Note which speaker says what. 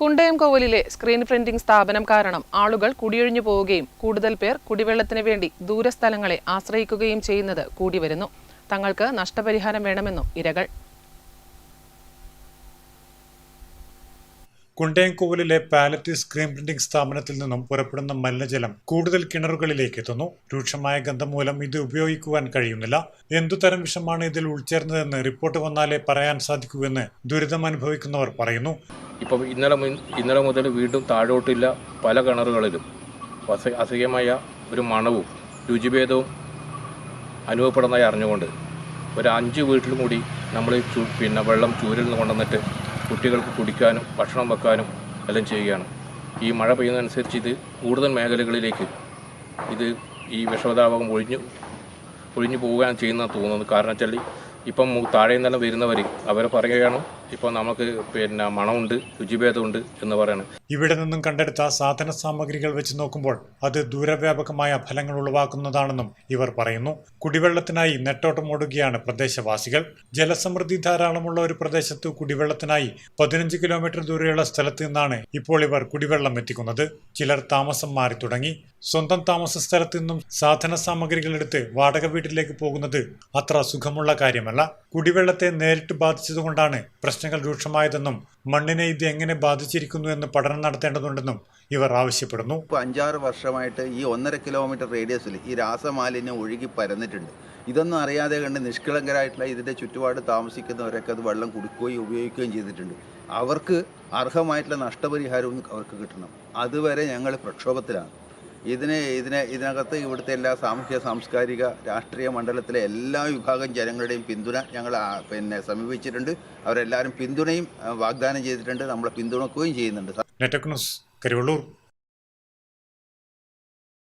Speaker 1: കുണ്ടയംകോവലിലെ screen printing സ്ഥാപനം കാരണം ആളുകൾ കുടിയൊഴിഞ്ഞു പോവുകയും കൂടുതൽ പേർ കുടിവെള്ളത്തിന് വേണ്ടി ദൂരസ്ഥലങ്ങളെ ആശ്രയിക്കുകയും ചെയ്യുന്നത് കൂടി വരുന്നു. തങ്ങൾക്ക് നഷ്ടപരിഹാരം വേണമെന്നും ഇരകൾ
Speaker 2: കുണ്ടയംകോവിലിലെ പാലറ്റ് സ്ക്രീൻ പ്രിന്റിംഗ് സ്ഥാപനത്തിൽ നിന്നും പുറപ്പെടുന്ന മലിനജലം കൂടുതൽ കിണറുകളിലേക്ക് എത്തുന്നു. രൂക്ഷമായ ഗന്ധം മൂലം ഇത് ഉപയോഗിക്കുവാൻ കഴിയുന്നില്ല. എന്തുതരം വിഷമാണ് ഇതിൽ ഉൾച്ചേർന്നതെന്ന് റിപ്പോർട്ട് വന്നാലേ പറയാൻ സാധിക്കൂവെന്ന് ദുരിതം അനുഭവിക്കുന്നവർ പറയുന്നു.
Speaker 3: ഇപ്പം ഇന്നലെ ഇന്നലെ മുതൽ വീണ്ടും താഴോട്ടില്ല പല കിണറുകളിലും. അസഹ്യമായ ഒരു മണവും രുചിഭേദവും അനുഭവപ്പെടുന്നതായി അറിഞ്ഞുകൊണ്ട് ഒരു അഞ്ച് വീട്ടിലും കൂടി നമ്മൾ പിന്നെ വെള്ളം ചൂരിൽ നിന്ന് കൊണ്ടുവന്നിട്ട് കുട്ടികൾക്ക് കുടിക്കാനും ഭക്ഷണം വെക്കാനും എല്ലാം ചെയ്യുകയാണ്. ഈ മഴ പെയ്യുന്നതനുസരിച്ച് ഇത് കൂടുതൽ മേഖലകളിലേക്ക് ഇത് ഈ വിഷവതാപകം ഒഴിഞ്ഞു ഒഴിഞ്ഞു പോവുകയാണ് ചെയ്യുന്നതെന്ന് തോന്നുന്നത് കാരണം വെച്ചാൽ ഇപ്പം താഴെ നിന്നെല്ലാം വരുന്നവർ അവർ പറയുകയാണ് ഇപ്പോൾ നമുക്ക് പിന്നെ മണമുണ്ട് രുചിഭേദമുണ്ട് എന്ന് പറയുന്നത്
Speaker 2: ഇവിടെ നിന്നും കണ്ടെടുത്ത സാധന സാമഗ്രികൾ വെച്ച് നോക്കുമ്പോൾ അത് ദൂരവ്യാപകമായ ഫലങ്ങൾ ഉളവാക്കുന്നതാണെന്നും ഇവർ പറയുന്നു. കുടിവെള്ളത്തിനായി നെട്ടോട്ടമോടുകയാണ് പ്രദേശവാസികൾ. ജലസമൃദ്ധി ധാരാളമുള്ള ഒരു പ്രദേശത്ത് കുടിവെള്ളത്തിനായി പതിനഞ്ച് കിലോമീറ്റർ ദൂരെയുള്ള സ്ഥലത്ത് നിന്നാണ് ഇപ്പോൾ ഇവർ കുടിവെള്ളം എത്തിക്കുന്നത്. ചിലർ താമസം മാറി തുടങ്ങി. സ്വന്തം താമസ സ്ഥലത്ത് നിന്നും സാധന സാമഗ്രികൾ എടുത്ത് വാടക വീട്ടിലേക്ക് പോകുന്നത് അത്ര സുഖമുള്ള കാര്യമല്ല. കുടിവെള്ളത്തെ നേരിട്ട് ബാധിച്ചതുകൊണ്ടാണ് പ്രശ്നങ്ങൾ രൂക്ഷമായതെന്നും മണ്ണിനെ ഇത് എങ്ങനെ ബാധിച്ചിരിക്കുന്നു എന്ന് പഠനം നടത്തേണ്ടതുണ്ടെന്നും ഇവർ ആവശ്യപ്പെടുന്നു.
Speaker 4: ഇപ്പോൾ അഞ്ചാറ് വർഷമായിട്ട് ഈ ഒന്നര കിലോമീറ്റർ റേഡിയസിൽ ഈ രാസമാലിന്യം ഒഴുകി പരന്നിട്ടുണ്ട്. ഇതൊന്നും അറിയാതെ കണ്ട് നിഷ്കളങ്കരായിട്ടുള്ള ഇതിന്റെ ചുറ്റുപാട് താമസിക്കുന്നവരൊക്കെ അത് വെള്ളം കുടിക്കുകയും ഉപയോഗിക്കുകയും ചെയ്തിട്ടുണ്ട്. അവർക്ക് അർഹമായിട്ടുള്ള നഷ്ടപരിഹാരവും അവർക്ക് കിട്ടണം. അതുവരെ ഞങ്ങൾ പ്രക്ഷോഭത്തിലാണ്. ഇതിനെ ഇതിനെ ഇതിനകത്ത് ഇവിടുത്തെ എല്ലാ സാമൂഹ്യ സാംസ്കാരിക രാഷ്ട്രീയ മണ്ഡലത്തിലെ എല്ലാ വിഭാഗം ജനങ്ങളുടെയും പിന്തുണ ഞങ്ങൾ പിന്നെ സമീപിച്ചിട്ടുണ്ട്. അവരെല്ലാവരും പിന്തുണയും വാഗ്ദാനം ചെയ്തിട്ടുണ്ട്. നമ്മളെ പിന്തുണക്കുകയും ചെയ്യുന്നുണ്ട്.
Speaker 2: നെറ്റക് ന്യൂസ് കരിവള്ളൂർ.